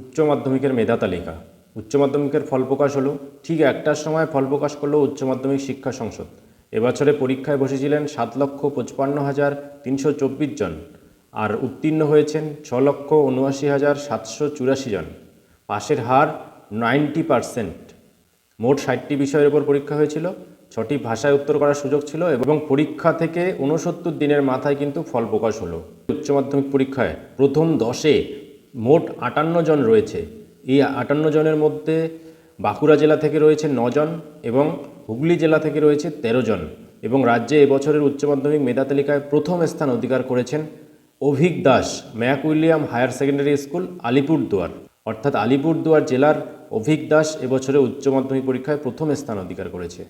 উচ্চ মাধ্যমিকের মেধা তালিকা। উচ্চ মাধ্যমিকের ফল প্রকাশ হলো, ঠিক একটার সময় ফল প্রকাশ করল উচ্চ মাধ্যমিক শিক্ষা সংসদ। এবছরে পরীক্ষায় বসেছিলেন সাত লক্ষ পঁচপান্ন হাজার তিনশো চব্বিশ জন আর উত্তীর্ণ হয়েছেন ছ লক্ষ উনআশি হাজার সাতশো চুরাশি জন। পাশের হার নাইনটি পারসেন্ট। মোট ষাটটি বিষয়ের উপর পরীক্ষা হয়েছিল, ছটি ভাষায় উত্তর করার সুযোগ ছিল এবং পরীক্ষা থেকে ঊনসত্তর দিনের মাথায় কিন্তু ফল প্রকাশ হলো। উচ্চ মাধ্যমিক পরীক্ষায় প্রথম দশে মোট আটান্ন জন রয়েছে। এই আটান্ন জনের মধ্যে বাঁকুড়া জেলা থেকে রয়েছে নজন এবং হুগলি জেলা থেকে রয়েছে তেরো জন এবং রাজ্যে এবছরের উচ্চ মাধ্যমিক মেধা তালিকায় প্রথম স্থান অধিকার করেছেন Abhik Das, Mac William higher secondary school, Alipurduar. অর্থাৎ আলিপুরদুয়ার জেলার অভিক দাস এবছরে উচ্চ মাধ্যমিক পরীক্ষায় প্রথম স্থান অধিকার করেছে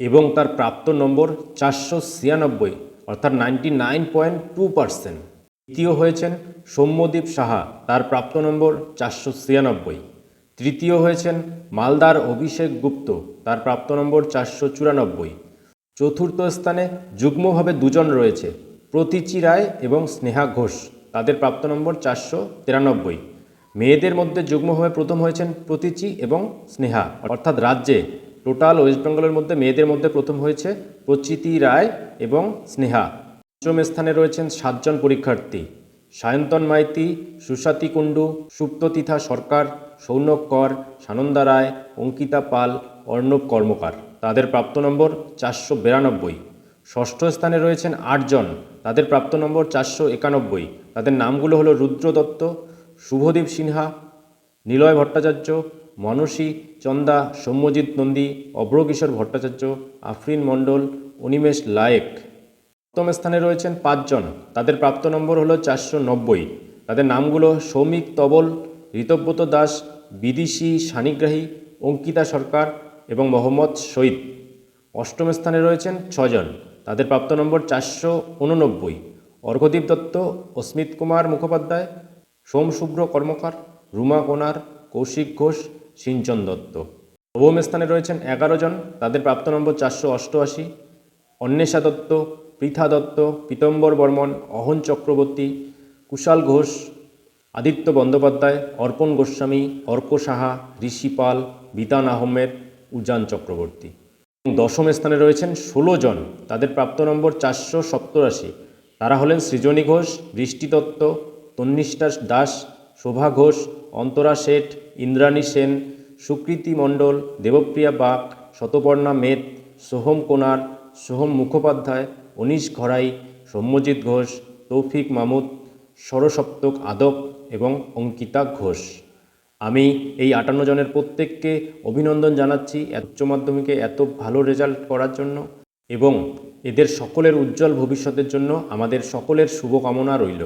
এবং তার প্রাপ্ত নম্বর চারশো ছিয়ানব্বই, অর্থাৎ ninety nine point two percent দ্বিতীয় হয়েছেন সৌম্যদীপ সাহা, তার প্রাপ্ত নম্বর চারশো ছিয়ানব্বই। তৃতীয় হয়েছেন মালদার অভিষেক গুপ্ত, তার প্রাপ্ত নম্বর চারশো চুরানব্বই। চতুর্থ স্থানে যুগ্মভাবে দুজন রয়েছে, প্রতীচি রায় এবং স্নেহা ঘোষ, তাদের প্রাপ্ত নম্বর চারশো তিরানব্বই। মেয়েদের মধ্যে যুগ্মভাবে প্রথম হয়েছেন প্রতীচি এবং স্নেহা, অর্থাৎ রাজ্যে টোটাল ওয়েস্ট বেঙ্গলের মধ্যে মেয়েদের মধ্যে প্রথম হয়েছে প্রচিতি রায় এবং স্নেহা। পঞ্চম স্থানে রয়েছেন সাতজন পরীক্ষার্থী। সায়ন্তন মাইতি, সুস্বাতী কুণ্ডু, সুপ্ততিথা সরকার, সৌনক কর, সানন্দা রায়, অঙ্কিতা পাল, অর্ণব কর্মকার। তাদের প্রাপ্ত নম্বর চারশো বিরানব্বই। ষষ্ঠ স্থানে রয়েছেন আটজন। তাদের প্রাপ্ত নম্বর চারশো একানব্বই। তাদের নামগুলো হলো রুদ্র দত্ত, শুভদীপ সিনহা, নিলয় ভট্টাচার্য, মানসী চন্দা, সৌম্যজিৎ নন্দী অভ্রকিশোর ভট্টাচার্য, আফরিন মণ্ডল, অনিমেষ লায়েক। সপ্তম স্থানে রয়েছেন পাঁচজন। তাদের প্রাপ্ত নম্বর হলো চারশো নব্বই। তাদের নামগুলো সৌমিক তবল, ঋতব্রত দাস, বিদিশী সানিগ্রাহী, অঙ্কিতা সরকার এবং মোহাম্মদ শহীদ। অষ্টম স্থানে রয়েছেন ছজন। তাদের প্রাপ্ত নম্বর চারশো উননব্বই। অর্ঘদীপ দত্ত, অস্মিত কুমার মুখোপাধ্যায়, সোম শুভ্র কর্মকার, রুমা কোনার, কৌশিক ঘোষ সিঞ্চন দত্ত। নবম স্থানে রয়েছেন এগারো জন। তাদের প্রাপ্ত নম্বর চারশো অষ্টআশি। অন্বেষা দত্ত পৃথা দত্ত, পীতম্বর বর্মন, অহন চক্রবর্তী, কুশাল ঘোষ, আদিত্য বন্দ্যোপাধ্যায়, অর্পণ গোস্বামী, অর্ক সাহা, ঋষি পাল, বিতান আহমেদ, উজান চক্রবর্তী। এবং দশম স্থানে রয়েছেন ষোলো জন। তাদের প্রাপ্ত নম্বর চারশো সপ্তরাশি তারা হলেন সৃজনী ঘোষ, বৃষ্টি দত্ত, তন্নিষ্ঠা দাস, শোভা ঘোষ, অন্তরা শেঠ, ইন্দ্রাণী সেন, সুকৃতি মণ্ডল, দেবপ্রিয়া বাগ শতপর্ণা মেদ সোহম কোনার, সোহম মুখোপাধ্যায় অনিশ ঘরাই সৌম্যজিৎ ঘোষ, তৌফিক মামুদ সরসপ্তক আদক এবং অঙ্কিতা ঘোষ। আমি এই আটান্ন জনের প্রত্যেককে অভিনন্দন জানাচ্ছি উচ্চ মাধ্যমিকে এত ভালো রেজাল্ট করার জন্য এবং এদের সকলের উজ্জ্বল ভবিষ্যতের জন্য আমাদের সকলের শুভকামনা রইল।